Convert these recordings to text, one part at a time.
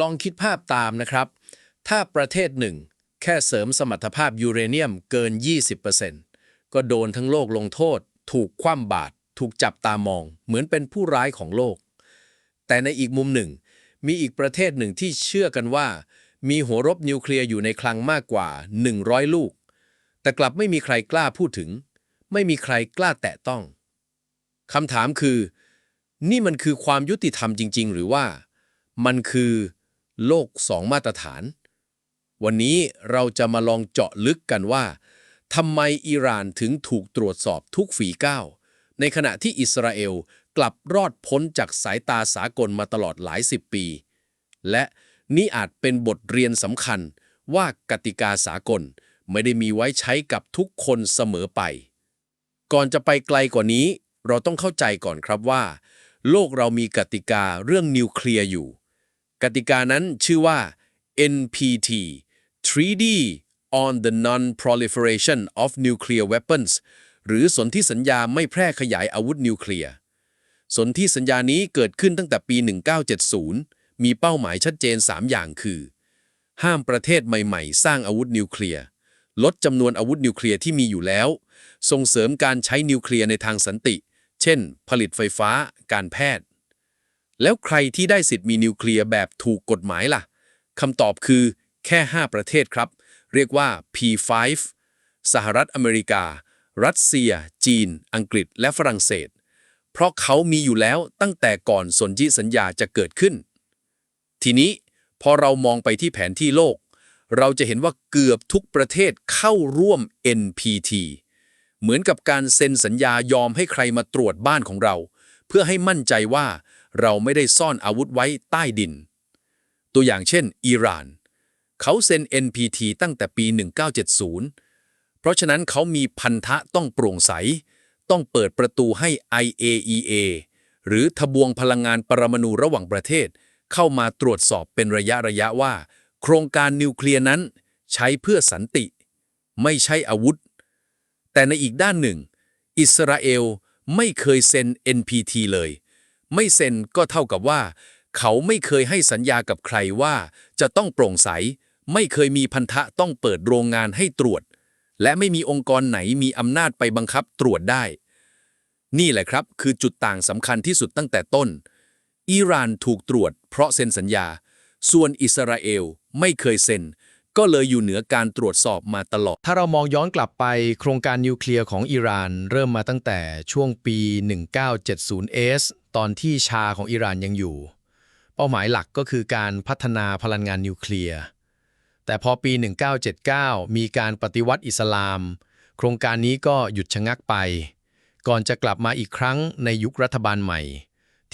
ลองคิดภาพตามนะครับ ถ้าประเทศหนึ่ง แค่เสริมสมรรถภาพยูเรเนียมเกิน 20%ก็โดนทั้งโลกลงโทษ ถูกคว่ำบาตรถูกจับตามอง เหมือนเป็นผู้ร้ายของโลก แต่ในอีกมุมหนึ่ง มีอีกประเทศหนึ่งที่เชื่อกันว่า มีหัวรบนิวเคลียร์อยู่ในคลังมากกว่า 100 ลูก แต่กลับไม่มีใครกล้าพูดถึง ไม่มีใครกล้าแตะต้องคำถามคือ นี่มันคือความยุติธรรมจริง ๆ หรือว่า มันคือ โลกสองมาตรฐาน วันนี้เราจะมาลองเจาะลึกกันว่าทำไมอิหร่านถึงถูกตรวจสอบทุกฝีก้าว ในขณะที่อิสราเอลกลับรอดพ้นจากสายตาสากลมาตลอดหลายสิบปี และนี่อาจเป็นบทเรียนสำคัญว่ากติกาสากลไม่ได้มีไว้ใช้กับทุกคนเสมอไป ก่อนจะไปไกลกว่านี้ เราต้องเข้าใจก่อนครับว่า โลกเรามีกติกาเรื่องนิวเคลียร์อยู่ กติกานั้นชื่อว่า NPT Treaty on the Non-Proliferation of Nuclear Weapons หรือสนธิสัญญาไม่แพร่ขยายอาวุธนิวเคลียร์ สนธิสัญญานี้เกิดขึ้นตั้งแต่ปี 1970 มีเป้าหมายชัดเจน 3 อย่างคือ ห้ามประเทศใหม่ๆ สร้างอาวุธนิวเคลียร์ ลดจำนวนอาวุธนิวเคลียร์ที่มีอยู่แล้ว ส่งเสริมการใช้นิวเคลียร์ในทางสันติ เช่น ผลิตไฟฟ้า การแพทย์ แล้วใครที่ได้สิทธิ์มีนิวเคลียร์แบบถูกกฎหมายล่ะคำตอบคือแค่ 5 ประเทศครับ เรียกว่า P5 สหรัฐอเมริกา รัสเซีย จีน อังกฤษ และฝรั่งเศส เพราะเขามีอยู่แล้วตั้งแต่ก่อนสนธิสัญญาจะเกิดขึ้น ทีนี้พอเรามองไปที่แผนที่โลก เราจะเห็นว่าเกือบทุกประเทศเข้าร่วม NPT เหมือนกับการเซ็นสัญญายอมให้ใครมาตรวจบ้านของเรา เพื่อให้มั่นใจว่า เราไม่ได้ซ่อนอาวุธไว้ใต้ดิน ตัวอย่างเช่น อิหร่าน เขาเซ็น NPT ตั้งแต่ปี 1970 เพราะฉะนั้นเขามีพันธะต้องโปร่งใส ต้องเปิดประตูให้ IAEA หรือทบวงพลังงานปรมาณูระหว่างประเทศ เข้ามาตรวจสอบเป็นระยะระยะว่า โครงการนิวเคลียร์นั้น ใช้เพื่อสันติ ไม่ใช่อาวุธ แต่ในอีกด้านหนึ่ง อิสราเอลไม่เคยเซ็น NPT เลย ไม่เซ็นก็เท่ากับว่า เขาไม่เคยให้สัญญากับใครว่าจะต้องโปร่งใส ไม่เคยมีพันธะต้องเปิดโรงงานให้ตรวจ และไม่มีองค์กรไหนมีอำนาจไปบังคับตรวจได้ นี่แหละครับคือจุดต่างสำคัญที่สุดตั้งแต่ต้น อิหร่านถูกตรวจ เพราะเซ็นสัญญา ส่วนอิสราเอลไม่เคยเซ็นก็เลยอยู่เหนือการตรวจสอบมาตลอด ถ้าเรามองย้อนกลับไปโครงการนิวเคลียร์ของอิหร่าน เริ่มมาตั้งแต่ช่วงปี 1970s ตอนที่ชาของอิหร่านยังอยู่ เป้าหมายหลักก็คือการพัฒนาพลังงานนิวเคลียร์ แต่พอปี 1979 มีการปฏิวัติอิสลาม โครงการนี้ก็หยุดชะงักไป ก่อนจะกลับมาอีกครั้งในยุครัฐบาลใหม่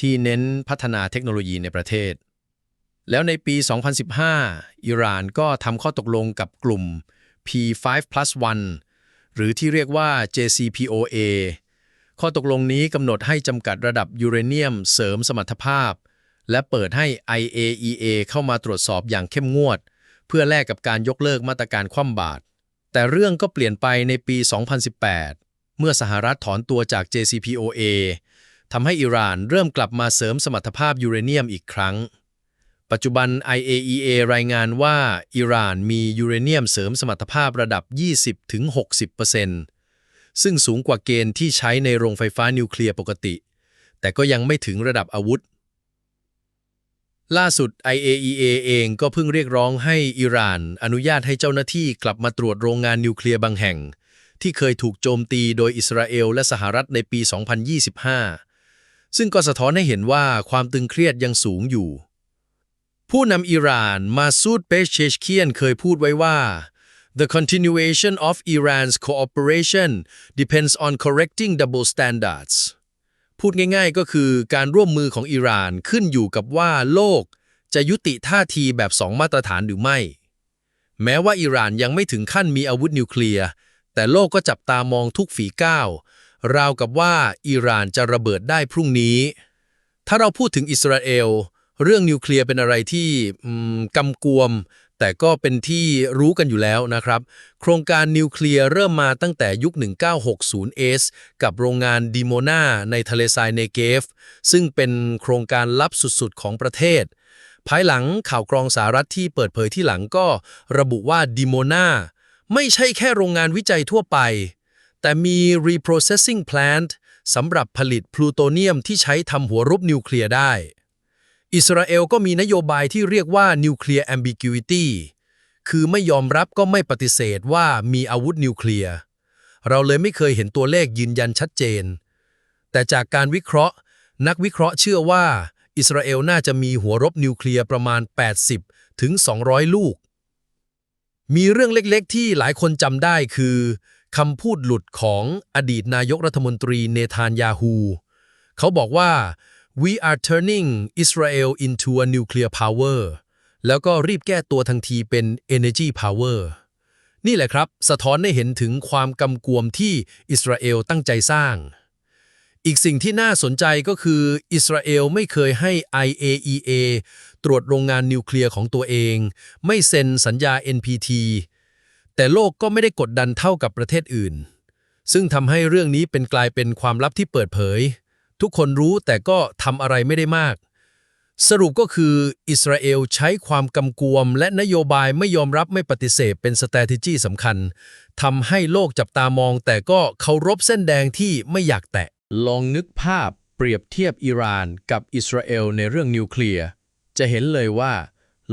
ที่เน้นพัฒนาเทคโนโลยีในประเทศ แล้วในปี 2015 อิหร่านก็ทำข้อตกลงกับกลุ่ม P5+1 หรือที่เรียกว่า JCPOA ข้อตกลงนี้กำหนดให้จำกัดระดับยูเรเนียมเสริมสมรรถภาพ และเปิดให้ IAEA เข้ามาตรวจสอบอย่างเข้มงวด เพื่อแลกกับการยกเลิกมาตรการคว่ำบาตรแต่เรื่องก็เปลี่ยนไปในปี 2018 เมื่อสหรัฐถอนตัวจาก JCPOA ทำให้อิหร่านเริ่มกลับมาเสริมสมรรถภาพยูเรเนียมอีกครั้ง ปัจจุบัน IAEA รายงานว่าอิหร่านมียูเรเนียมเสริมสมรรถภาพระดับ 20-60% ซึ่งสูงกว่าเกณฑ์ที่ใช้ในโรงไฟฟ้านิวเคลียร์ปกติ แต่ก็ยังไม่ถึงระดับอาวุธ ล่าสุด IAEA เองก็เพิ่งเรียกร้องให้อิหร่าน อนุญาตให้เจ้าหน้าที่กลับมาตรวจโรงงานนิวเคลียร์บางแห่ง ที่เคยถูกโจมตีโดยอิสราเอลและสหรัฐในปี 2025 ซึ่งก็สะท้อนให้เห็นว่าความตึงเครียดยังสูงอยู่ผู้นำอิหร่านมาซูดเปชเชชเคียนเคยพูดไว้ว่า The continuation of Iran's cooperation depends on correcting double standards พูดง่ายๆก็คือการร่วมมือของอิหร่านขึ้นอยู่กับว่าโลก จะยุติท่าทีแบบสองมาตรฐานหรือไม่ แม้ว่าอิหร่านยังไม่ถึงขั้นมีอาวุธนิวเคลียร์ แต่โลกก็จับตามองทุกฝีก้าว ราวกับว่าอิหร่านจะระเบิดได้พรุ่งนี้ ถ้าเราพูดถึงอิสราเอล เรื่องนิวเคลียร์เป็นอะไรที่อืมกำกวม แต่ก็เป็นที่รู้กันอยู่แล้วนะครับ โครงการนิวเคลียร์เริ่มมาตั้งแต่ยุค 1960s กับโรงงานดิโมนาในทะเลทรายเนเกฟ ซึ่งเป็นโครงการลับสุดๆ ของประเทศ ภายหลังข่าวกรองสหรัฐที่เปิดเผยที่หลังก็ระบุว่าดิโมนาไม่ใช่แค่โรงงานวิจัยทั่วไป แต่มี reprocessing plant สำหรับผลิตพลูโตเนียมที่ใช้ทำหัวรบนิวเคลียร์ได้ อิสราเอลก็มีนโยบายที่เรียกว่า nuclear ambiguity คือไม่ยอมรับก็ไม่ปฏิเสธว่ามีอาวุธนิวเคลียร์ เราเลยไม่เคยเห็นตัวเลขยืนยันชัดเจน แต่จากการวิเคราะห์ นักวิเคราะห์เชื่อว่า อิสราเอลน่าจะมีหัวรบนิวเคลียร์ประมาณ 80 ถึง 200 ลูก มีเรื่องเล็กๆ ที่หลายคนจำได้คือคำพูดหลุดของอดีตนายกรัฐมนตรีเนธานยาฮู เขาบอกว่า we are turning Israel into a nuclear power แล้วก็รีบแก้ตัวทันทีเป็น energy power นี่แหละครับ สะท้อนให้เห็นถึงความกำกวมที่อิสราเอลตั้งใจสร้าง อีกสิ่งที่น่าสนใจก็คืออิสราเอลไม่เคยให้ IAEA ตรวจโรงงานนิวเคลียร์ของตัวเอง ไม่เซ็นสัญญา NPT แต่โลกก็ไม่ได้กดดันเท่ากับประเทศอื่น ซึ่งทำให้เรื่องนี้เป็นกลายเป็นความลับที่เปิดเผย ทุกคนรู้แต่ก็ทำอะไรไม่ได้มาก สรุปก็คืออิสราเอลใช้ความกำกวม และนโยบายไม่ยอมรับไม่ปฏิเสธเป็น strategy สำคัญทำให้โลกจับตามอง แต่ก็เคารพเส้นแดงที่ไม่อยากแตะ ลองนึกภาพเปรียบเทียบอิหร่านกับอิสราเอลในเรื่องนิวเคลียร์จะเห็นเลยว่า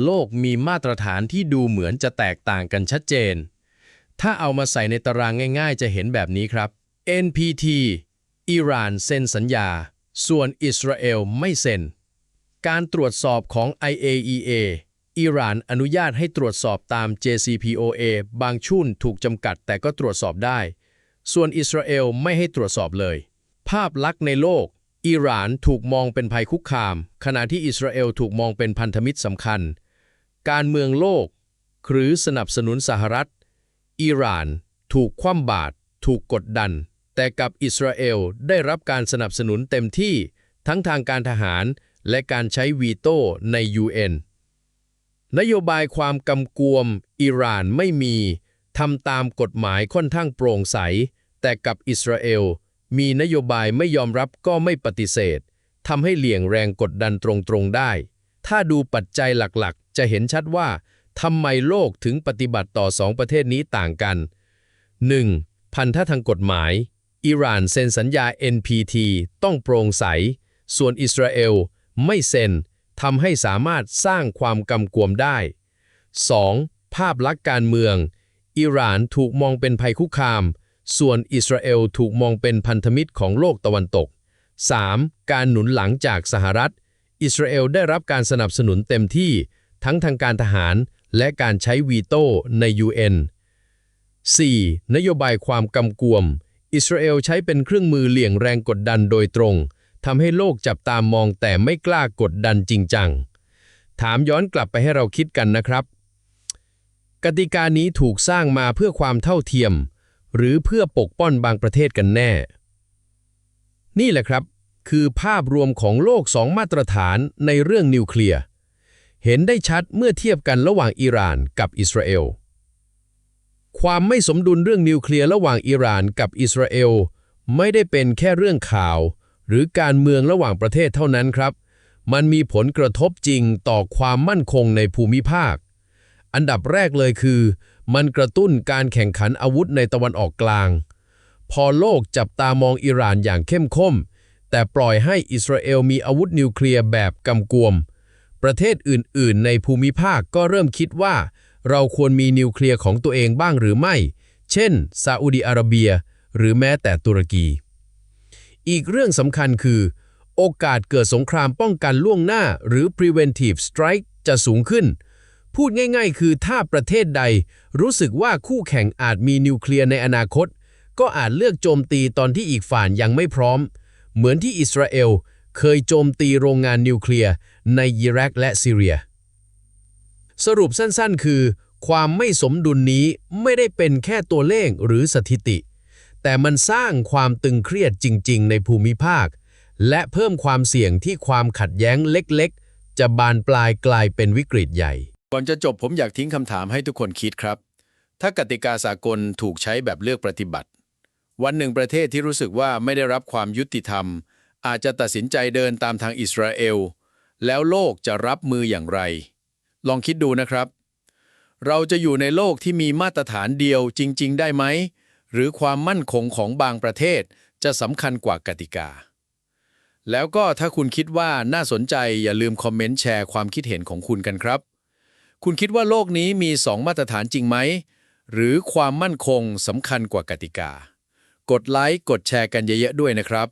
โลกมีมาตรฐานที่ดูเหมือนจะแตกต่างกันชัดเจน ถ้าเอามาใส่ในตารางง่าย ๆ จะเห็นแบบนี้ครับ NPT อิหร่านเซ็นสัญญา ส่วนอิสราเอลไม่เซ็น การตรวจสอบของ IAEA อิหร่านอนุญาตให้ตรวจสอบตาม JCPOA บางชุนถูกจำกัดแต่ก็ตรวจสอบได้ ส่วนอิสราเอลไม่ให้ตรวจสอบเลย ภาพลักษณ์ในโลก อิหร่านถูกมองเป็นภัยคุกคาม ขณะที่อิสราเอลถูกมองเป็นพันธมิตรสำคัญ การเมืองโลก หรือสนับสนุนสหรัฐ อิหร่าน ถูกคว่ำบาตรถูกกดดัน แต่กับอิสราเอลได้รับการสนับสนุนเต็มที่ทั้งทางการทหารและการใช้วีโต้ใน UN นโยบายความกำกวม อิหร่านไม่มีทำตามกฎหมายค่อนข้างโปร่งใส แต่กับอิสราเอล มีนโยบายไม่ยอมรับก็ไม่ปฏิเสธทำให้เหลี่ยงแรงกดดันตรงๆได้ ถ้าดูปัจจัยหลักๆ จะเห็นชัดว่าทำไมโลกถึงปฏิบัติต่อสองประเทศนี้ต่างกัน 1. พันธะทางกฎหมาย อิหร่านเซ็นสัญญา NPT ต้องโปร่งใส ส่วนอิสราเอลไม่เซ็นทำให้สามารถสร้างความกำกวมได้ 2. ภาพลักษณ์การเมือง อิหร่านถูกมองเป็นภัยคุกคาม ส่วนอิสราเอลถูกมองเป็นพันธมิตรของโลกตะวันตก 3. การหนุนหลังจากสหรัฐ อิสราเอลได้รับการสนับสนุนเต็มที่ ทั้งทางการทหารและการใช้วีโต้ใน UN 4. นโยบายความกำกวม อิสราเอลใช้เป็นเครื่องมือเลี่ยงแรงกดดันโดยตรงทำให้โลกจับตามองแต่ไม่กล้ากดดันจริงจัง ถามย้อนกลับไปให้เราคิดกันนะครับ กติกานี้ถูกสร้างมาเพื่อความเท่าเทียม หรือเพื่อปกป้องบางประเทศกันแน่ นี่แหละครับ คือภาพรวมของโลกสองมาตรฐานในเรื่องนิวเคลียร์ เห็นได้ชัดเมื่อเทียบกันระหว่างอิหร่านกับอิสราเอล ความไม่สมดุลเรื่องนิวเคลียร์ระหว่างอิหร่านกับอิสราเอล ไม่ได้เป็นแค่เรื่องข่าว หรือการเมืองระหว่างประเทศเท่านั้นครับ มันมีผลกระทบจริงต่อความมั่นคงในภูมิภาค อันดับแรกเลยคือ มันกระตุ้นการแข่งขันอาวุธในตะวันออกกลาง พอโลกจับตามองอิหร่านอย่างเข้มข้นแต่ปล่อยให้อิสราเอลมีอาวุธนิวเคลียร์แบบกำกวม ประเทศอื่นๆ ในภูมิภาคก็เริ่มคิดว่า เราควรมีนิวเคลียร์ของตัวเองบ้างหรือไม่ เช่นซาอุดีอาระเบีย หรือแม้แต่ตุรกี อีกเรื่องสำคัญคือ โอกาสเกิดสงครามป้องกันล่วงหน้าหรือ preventive strike จะสูงขึ้น พูดง่ายๆ คือถ้าประเทศใดรู้สึกว่าคู่แข่งอาจมีนิวเคลียร์ในอนาคต ก็อาจเลือกโจมตีตอนที่อีกฝ่ายยังไม่พร้อม เหมือนที่อิสราเอลเคยโจมตีโรงงานนิวเคลียร์ในอิรักและซีเรีย สรุปสั้นๆ คือ ความไม่สมดุลนี้ไม่ได้เป็นแค่ตัวเลขหรือสถิติ แต่มันสร้างความตึงเครียดจริง ๆ ในภูมิภาค และเพิ่มความเสี่ยงที่ความขัดแย้งเล็กๆ จะบานปลายกลายเป็นวิกฤตใหญ่ ก่อนจะจบผมอยากทิ้งคำถามให้ทุกคนคิดครับ ถ้ากติกาสากลถูกใช้แบบเลือกปฏิบัติ วันหนึ่งประเทศที่รู้สึกว่าไม่ได้รับความยุติธรรม อาจจะตัดสินใจเดินตามทางอิสราเอล แล้วโลกจะรับมืออย่างไร ลองคิดดูนะครับ เราจะอยู่ในโลกที่มีมาตรฐานเดียวจริง ๆ ได้ไหม หรือความมั่นคงของบางประเทศจะสำคัญกว่ากติกา แล้วก็ถ้าคุณคิดว่าน่าสนใจอย่าลืมคอมเมนต์แชร์ความคิดเห็นของคุณกันครับ คุณคิดว่าโลกนี้มีสองมาตรฐานจริงไหม หรือความมั่นคงสำคัญกว่ากติกา กดไลค์กดแชร์กันเยอะๆด้วยนะครับ